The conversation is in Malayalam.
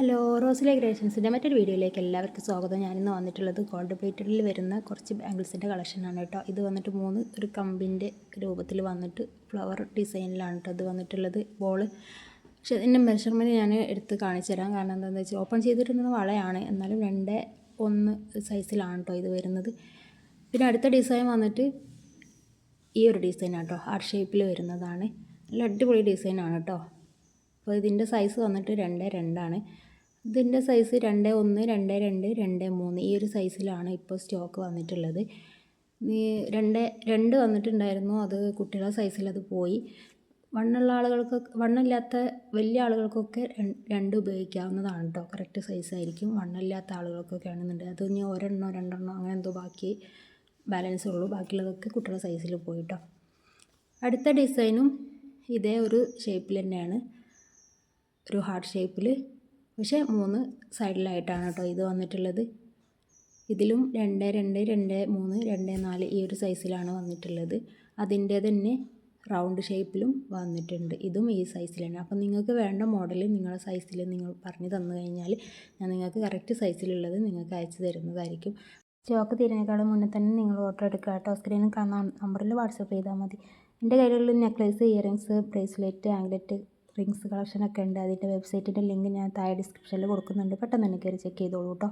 ഹലോ റോസിലെ ക്രിയേഷൻസിന്റെ മറ്റൊരു വീഡിയോയിലേക്ക് എല്ലാവർക്കും സ്വാഗതം. ഞാനിന്ന് വന്നിട്ടുള്ളത് ഗോൾഡ് പ്ലേറ്റഡിൽ വരുന്ന കുറച്ച് ബാംഗിൾസിന്റെ കളക്ഷനാണ് കേട്ടോ. ഇത് വന്നിട്ട് മൂന്ന് ഒരു കമ്പിന്റെ രൂപത്തിൽ വന്നിട്ട് ഫ്ലവർ ഡിസൈനിലാണ് കേട്ടോ ഇത് വന്നിട്ടുള്ളത് ബോൾ പക്ഷേ ഇതിന്റെ മെഷർമെന്റ് ഞാൻ എടുത്ത് കാണിച്ചു തരാം. കാരണം എന്താണെന്ന് വെച്ചാൽ ഓപ്പൺ ചെയ്തിട്ടുണ്ടെന്ന് വളയാണ്. എന്നാലും രണ്ട് ഒന്ന് സൈസിലാണ് കേട്ടോ ഇത് വരുന്നത്. പിന്നെ അടുത്ത ഡിസൈൻ വന്നിട്ട് ഈ ഒരു ഡിസൈനാണ് കേട്ടോ. ഹാർട്ട് ഷേപ്പിൽ വരുന്നതാണ്. നല്ല അടിപൊളി ഡിസൈനാണ് കേട്ടോ. അപ്പോൾ ഇതിന്റെ സൈസ് വന്നിട്ട് രണ്ട് രണ്ടാണ്. ഇതിന്റെ സൈസ് രണ്ട് ഒന്ന് രണ്ട് രണ്ട് രണ്ട് മൂന്ന് ഈ ഒരു സൈസിലാണ് ഇപ്പോൾ സ്റ്റോക്ക് വന്നിട്ടുള്ളത്. രണ്ട് രണ്ട് വന്നിട്ടുണ്ടായിരുന്നു. അത് കുട്ടികളുടെ സൈസിൽ അത് പോയി. വണ്ണുള്ള ആളുകൾക്ക് വണ്ണില്ലാത്ത വലിയ ആളുകൾക്കൊക്കെ രണ്ട് ഉപയോഗിക്കാവുന്നതാണ് കേട്ടോ കറക്റ്റ് സൈസായിരിക്കും വണ്ണില്ലാത്ത ആളുകൾക്കൊക്കെ ആണെന്നുണ്ടെങ്കിൽ അത് ഇനി ഒരെണ്ണോ രണ്ടെണ്ണോ അങ്ങനെ എന്തോ ബാക്കി ബാലൻസ് ഉള്ളൂ. ബാക്കിയുള്ളതൊക്കെ കുട്ടികളുടെ സൈസിൽ പോയി അടുത്ത ഡിസൈനും ഇതേ ഒരു ഷേപ്പിൽ തന്നെയാണ്. ഒരു ഹാർട്ട് ഷേപ്പിൽ പക്ഷേ മൂന്ന് സൈഡിലായിട്ടാണ് കേട്ടോ ഇത് വന്നിട്ടുള്ളത്. ഇതിലും രണ്ട് രണ്ട് രണ്ട് മൂന്ന് രണ്ട് നാല് ഈ ഒരു സൈസിലാണ് വന്നിട്ടുള്ളത്. അതിന്റെ തന്നെ റൗണ്ട് ഷേപ്പിലും വന്നിട്ടുണ്ട്. ഇതും ഈ സൈസിലാണ് അപ്പം നിങ്ങൾക്ക് വേണ്ട മോഡൽ നിങ്ങളുടെ സൈസിൽ നിങ്ങൾ പറഞ്ഞു തന്നു കഴിഞ്ഞാൽ ഞാൻ നിങ്ങൾക്ക് കറക്റ്റ് സൈസിലുള്ളത് നിങ്ങൾക്ക് അയച്ചു തരുന്നതായിരിക്കും. സ്റ്റോക്ക് തീരുന്നേക്കാളും മുന്നേ തന്നെ നിങ്ങൾ ഓർഡർ എടുക്കുക കേട്ടോ. സ്ക്രീനിൽ കാണാൻ നമ്പറിൽ വാട്സപ്പ് ചെയ്താൽ മതി. എന്റെ കയ്യിലുള്ള necklace earrings bracelet anklet rings കളക്ഷനൊക്കെ ഉണ്ട്. അതിന്റെ വെബ്സൈറ്റിന്റെ ലിങ്ക് ഞാൻ താഴെ ഡിസ്ക്രിപ്ഷനിൽ കൊടുക്കുന്നുണ്ട്. പെട്ടെന്ന് തന്നെ കയറി ചെക്ക് ചെയ്തോളൂ കേട്ടോ